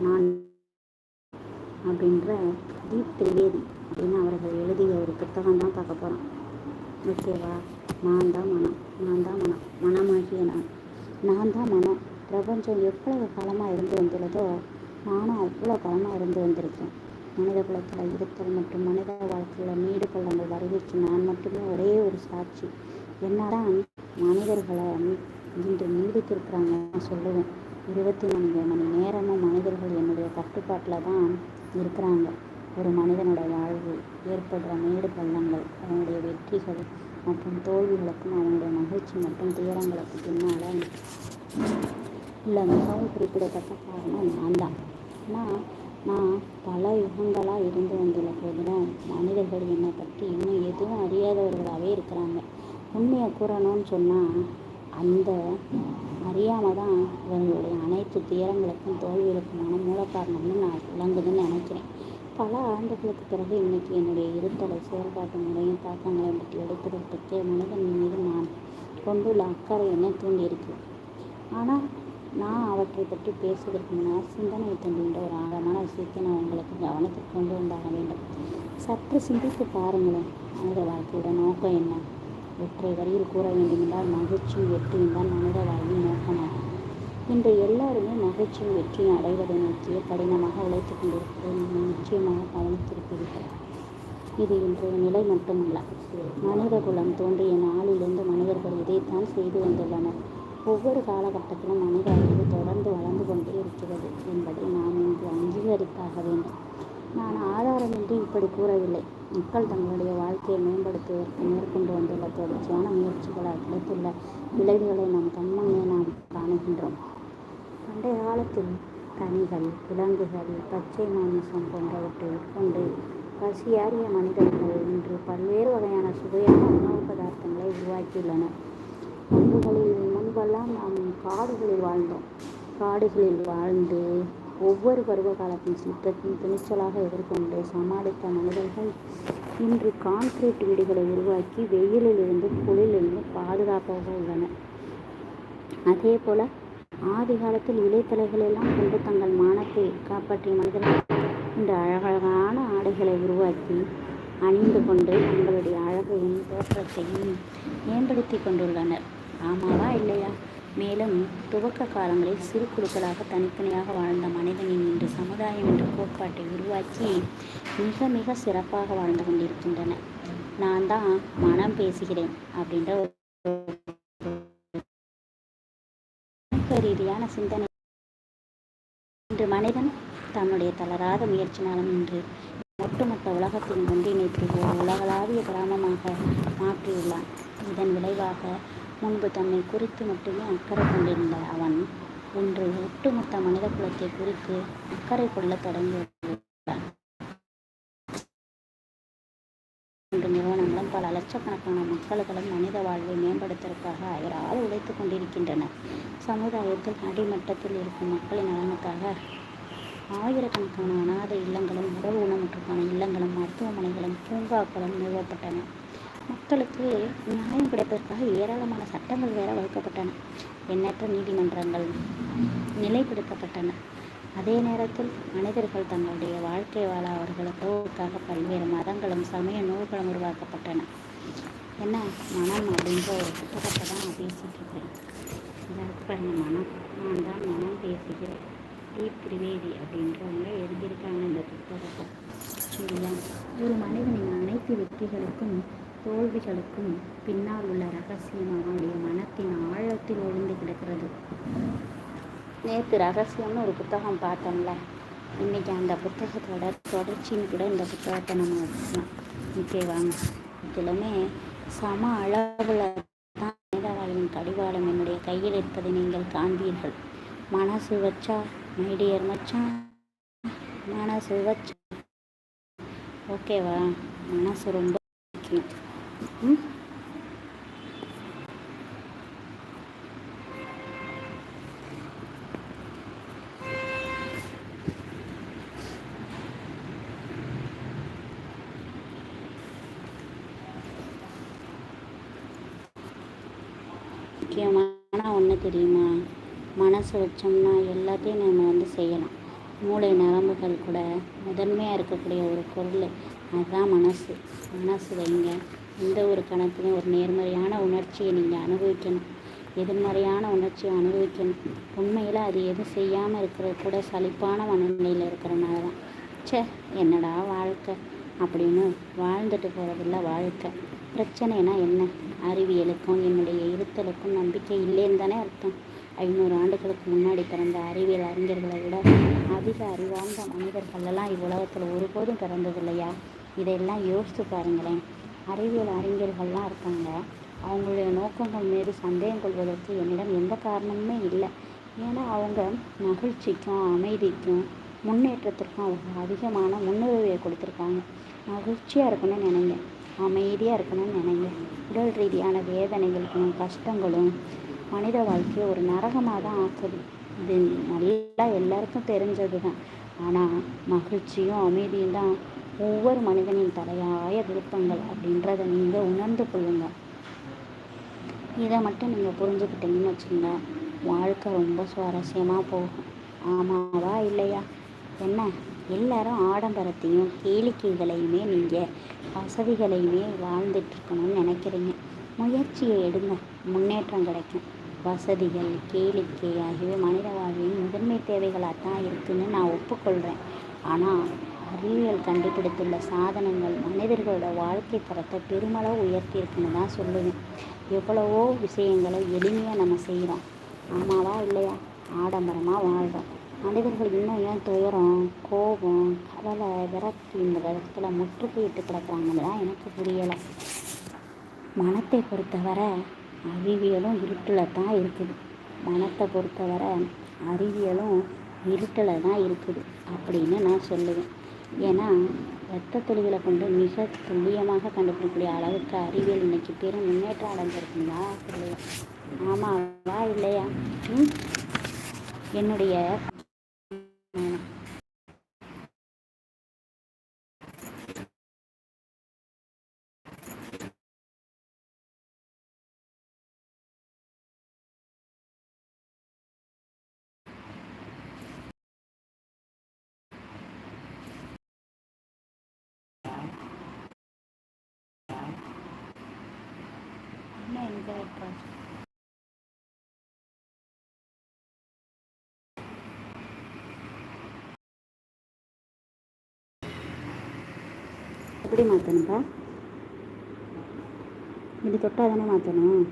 நான் அப்படின்ற தீப் திரிவேதி அப்படின்னு அவர்கள் எழுதிய ஒரு புத்தகம் தான் பார்க்க போகிறோம் ஓகேவா? நான் தான் மனம். நான் தான் மனம். மனமாகிய நான். நான் தான் மனம். பிரபஞ்சம் எவ்வளவு காலமாக இருந்து வந்துள்ளதோ நானும் அவ்வளோ காலமாக இருந்து வந்திருக்கேன். மனித குலத்தில் இருத்தல் மற்றும் மனித வாழ்க்கையில் மேடு பள்ளங்கள் வருகைக்கு நான் மட்டுமே ஒரே ஒரு சாட்சி. என்னதான் மனிதர்களை இன்று நீடித்திருக்கிறாங்க நான் சொல்லுவேன். இருபத்தி நான்கு மணி நேரமும் மனிதர்கள் என்னுடைய கட்டுப்பாட்டில் தான் இருக்கிறாங்க. ஒரு மனிதனோட வாழ்வு ஏற்படுற மேடு பள்ளங்கள் அவனுடைய வெற்றிகள் மற்றும் தோல்விகளுக்கும் அவனுடைய மகிழ்ச்சி மற்றும் துயரங்களுக்கு பின்னால் இல்லை. மிகவும் குறிப்பிடத்தக்க காரணம் நான் தான் ஆனால் நான் பல யுகங்களாக இருந்து வந்துள்ள போதிலும் மனிதர்கள் என்னை பற்றி இன்னும் எதுவும் அறியாதவர்களாகவே இருக்கிறாங்க. உண்மையை கூறணும்னு சொன்னால் அந்த அறியாமல் தான் இவங்களுடைய அனைத்து துயரங்களுக்கும் தோல்விகளுக்குமான மூல காரணம்னு நான் விளங்குதுன்னு நினைக்கிறேன். பல ஆண்டுகளுக்கு பிறகு இன்னைக்கு என்னுடைய இருத்தலை செயல்பாட்டு முறையும் தாக்கங்களையும் பற்றி எடுத்துக்கிறதுக்கு மனிதன் மீது நான் கொண்டுள்ள அக்கறை என்னை தூண்டியிருக்கு. ஆனால் நான் அவற்றை பற்றி பேசுவதற்கு முன்னால் சிந்தனை தூண்டுகின்ற ஒரு ஆழமான விஷயத்தை நான் உங்களுக்கு கவனத்துக்கு கொண்டு வந்தாக வேண்டும். சற்று சிந்தித்து பாருங்களேன் மனித வாழ்க்கையோட நோக்கம் என்ன? ஒற்றை வரியில் கூற வேண்டுமென்றால் மகிழ்ச்சியும் வெற்றியும் தான் மனித வாழ்வின் நோக்கமாகும். இன்று எல்லாருமே மகிழ்ச்சியும் வெற்றியும் அடைவதை நோக்கியே கடினமாக உழைத்துக் கொண்டிருப்பதை நீங்கள் நிச்சயமாக கவனித்திருப்பீர்கள். இது இன்றைய நிலை மட்டுமல்ல. மனித குலம் தோன்றிய நாளிலிருந்து மனிதர்கள் இதைத்தான் செய்து வந்துள்ளனர். ஒவ்வொரு காலகட்டத்திலும் மனித அறிவு தொடர்ந்து வளர்ந்து கொண்டே இருக்கிறது என்பதை நாம் இன்று அங்கீகரித்தாக வேண்டும். இப்படி கூறவில்லை. மக்கள் தங்களுடைய வாழ்க்கையை மேம்படுத்துவதற்கு மேற்கொண்டு வந்துள்ள தொடர்ச்சியான முயற்சிகளால் கிடைத்துள்ள விளைவுகளை நம் கண்முன்னே நாம் காணுகின்றோம். பண்டைய காலத்தில் கனிகள் விலங்குகள் பச்சை மாமிசம் போன்றவற்றை உட்கொண்டு பசியாறிய மனிதர்கள் இன்று பல்வேறு வகையான சுவையான உணவு பதார்த்தங்களை உருவாக்கியுள்ளனர் முன்புகளில் முன்பெல்லாம் நாம் காடுகளில் வாழ்ந்தோம். காடுகளில் வாழ்ந்து ஒவ்வொரு பருவ காலத்தின் சித்தத்தையும் துணிச்சலாக எதிர்கொண்டு சமாளித்த மனிதர்கள் இன்று கான்கிரீட் வீடுகளை உருவாக்கி வெயிலில் இருந்து குளிரிலிருந்து பாதுகாப்பாக உள்ளனர். அதே போல ஆதி காலத்தில் இலைத்தலைகள் எல்லாம் கொண்டு தங்கள் மானத்தை காப்பாற்றிய மனிதர்கள் இந்த அழகழகான ஆடைகளை உருவாக்கி அணிந்து கொண்டு தங்களுடைய அழகையும் தோற்றத்தையும் மேம்படுத்தி கொண்டுள்ளனர். ஆமாவா இல்லையா? மேலும் துவக்க காலங்களில் சிறு குழுக்களாக தனித்தனியாக வாழ்ந்த மனிதனின் இன்று சமுதாயம் என்ற கோட்பாட்டை உருவாக்கி மிக மிக சிறப்பாக வாழ்ந்து கொண்டிருக்கின்றன. நான் தான் மனம் பேசுகிறேன் அப்படின்ற ஒரு ரீதியான சிந்தனை. இன்று மனிதன் தன்னுடைய தளராத முயற்சினாலும் இன்று ஒட்டுமொத்த உலகத்தின் ஒன்றிணைப்பு ஒரு உலகளாவிய கிராமமாக மாற்றியுள்ளான். இதன் விளைவாக முன்பு தன்னை குறித்து மட்டுமே அக்கறை கொண்டிருந்த அவன் இன்று ஒட்டுமொத்த மனித குலத்தை குறித்து அக்கறை கொள்ள தொடங்கியுள்ளார் இன்று நிறுவனங்களும் பல லட்சக்கணக்கான மக்கள்களும் மனித வாழ்வை மேம்படுத்துவதற்காக அயராது உழைத்துக் கொண்டிருக்கின்றனர். சமுதாயத்தில் அடிமட்டத்தில் இருக்கும் மக்களின் நலனுக்காக ஆயிரக்கணக்கான அனாதை இல்லங்களும் உடல் ஊனமுற்றுக்கான இல்லங்களும் மருத்துவமனைகளும் பூங்காக்களும் நிறுவப்பட்டன. மக்களுக்கு நியாயம் கிடைப்பதற்காக ஏராளமான சட்டங்கள் வேற வகுக்கப்பட்டன. எண்ணற்ற நீதிமன்றங்கள் நிலைப்படுத்தப்பட்டன. அதே நேரத்தில் மனிதர்கள் தங்களுடைய வாழ்க்கை வாழ அவர்களுக்காக பல்வேறு மதங்களும் சமய நூல்களும் உருவாக்கப்பட்டன. என்ன? மனம் அப்படின்ற ஒரு புத்தகத்தை தான் நான் பேசிட்டு இருக்கிறேன். பாருங்க மனம். நான் தான் மனம் பேசுகிறேன். தீப் திரிவேதி அப்படின்றவங்க எழுதியிருக்காங்க இந்த புத்தகத்தை. சரியா? ஒரு மனிதனின் அனைத்து வெற்றிகளுக்கும் தோல்விகளுக்கும் பின்னால் உள்ள ரகசியம் அவனுடைய மனத்தின் ஆழத்தில் ஒளிந்து கிடக்கிறது. நேற்று ரகசியம்னு ஒரு புத்தகம் பார்த்தோம்ல. இன்னைக்கு அந்த புத்தகத்தோட தொடர்ச்சின்னு கூட இந்த புத்தகத்தை நம்ம வச்சுக்கலாம் ஓகேவாங்க இதிலுமே சம அளவில் தான் மனித கடிவாளம் என்னுடைய கையில் இருப்பதை நீங்கள் காண்பீர்கள். மனசு வச்சா மைடியர் மச்சான் மனசு வச்சா. ஓகேவா? மனசு ரொம்ப முக்கியம். முக்கியமான ஒன்று தெரியுமா? மனசு வச்சோம்னா எல்லாத்தையும் நம்ம வந்து செய்யலாம். மூளை நரம்புகள் கூட முதன்மையாக இருக்கக்கூடிய ஒரு பொருள் அதுதான் மனசு. மனசு வைங்க. எந்த ஒரு கணத்துலையும் ஒரு நேர்மறையான உணர்ச்சியை நீங்கள் அனுபவிக்கணும். எதிர்மறையான உணர்ச்சியை அனுபவிக்கணும். உண்மையில் அது எதுவும் செய்யாமல் இருக்கிறது கூட சலிப்பான மனநிலையில் இருக்கிறனால தான். ச்சே என்னடா வாழ்க்கை? அப்படின்னு வாழ்ந்துட்டு போகிறதில்ல வாழ்க்கை. பிரச்சனைனா என்ன? அறிவியலுக்கும் என்னுடைய இருத்தலுக்கும் நம்பிக்கை இல்லைன்னு தானே அர்த்தம். ஐநூறு ஆண்டுகளுக்கு முன்னாடி பிறந்த அறிவியல் அறிஞர்களை விட அதிக அறிவார்ந்த மனிதர்களெல்லாம் இவ்வுலகத்தில் ஒருபோதும் பிறந்ததில்லையா? இதையெல்லாம் யோசித்து பாருங்களேன். அறிவியல் அறிஞர்கள்லாம் இருக்காங்க. அவங்களுடைய நோக்கங்கள் மீது சந்தேகம் கொள்வதற்கு என்னிடம் எந்த காரணமுமே இல்லை. ஏன்னா அவங்க மகிழ்ச்சிக்கும் அமைதிக்கும் முன்னேற்றத்திற்கும் அவங்க அதிகமான முன்னுரிமையை கொடுத்துருக்காங்க. மகிழ்ச்சியாக இருக்கணும்னு நினைங்க. அமைதியாக இருக்கணும்னு நினைங்க. உடல் ரீதியான வேதனைகளுக்கும் கஷ்டங்களும் மனித வாழ்க்கையை ஒரு நரகமாக தான் ஆக்குது. இது நல்லா எல்லாருக்கும் தெரிஞ்சது தான் ஆனால் மகிழ்ச்சியும் அமைதியும் தான் ஒவ்வொரு மனிதனின் தலையாய விருப்பங்கள் அப்படின்றத நீங்கள் உணர்ந்து கொள்ளுங்கள் இதை மட்டும் நீங்கள் புரிஞ்சுக்கிட்டீங்கன்னு வச்சுங்க வாழ்க்கை ரொம்ப சுவாரஸ்யமாக போகும். ஆமாவா இல்லையா? என்ன? எல்லாரும் ஆடம்பரத்தையும் கேளிக்கைகளையுமே நீங்கள் வசதிகளையுமே வாழ்ந்துட்டுருக்கணும்னு நினைக்கிறீங்க. முயற்சியை எடுங்க. முன்னேற்றம் கிடைக்கும். வசதிகள் கேளிக்கை ஆகியவை மனித வாழ்வின் முதன்மை தேவைகளாக தான் இருக்குதுன்னு நான் ஒப்புக்கொள்கிறேன் ஆனால் அறிவியல் கண்டுபிடித்துள்ள சாதனங்கள் மனிதர்களோட வாழ்க்கை தரத்தை பெருமளவு உயர்த்தியிருக்குன்னு தான் சொல்லுவேன் எவ்வளவோ விஷயங்களை எளிமையாக நம்ம செய்கிறோம் ஆமாவா இல்லையா? ஆடம்பரமாக வாழ்கிறோம் மனிதர்கள் இன்னும் ஏன் துயரம் கோபம் கவலை விரக்தி இந்த இடத்துல முற்றுகையிட்டு கிடக்குறாங்கன்னு தான் எனக்கு புரியலை. மனத்தை பொறுத்தவரை அறிவியலும் இருட்டில் தான் இருக்குது. மனத்தை பொறுத்தவரை அறிவியலும் இருட்டில் தான் இருக்குது அப்படின்னு நான் சொல்லுவேன். ஏன்னா ரத்த துளிகளை கொண்டு மிக துல்லியமாக கண்டுபிடிக்கக்கூடிய அளவுக்கு அறிவியல் இன்னைக்கு பெரும் முன்னேற்றம் அடைஞ்சிருக்குங்களா இல்லையா ஆமாவா? இல்லையா? என்னுடைய என்கிறார் எப்படி மாற்றணும்ப்பா இது தொட்டால் தானே மாற்றணும்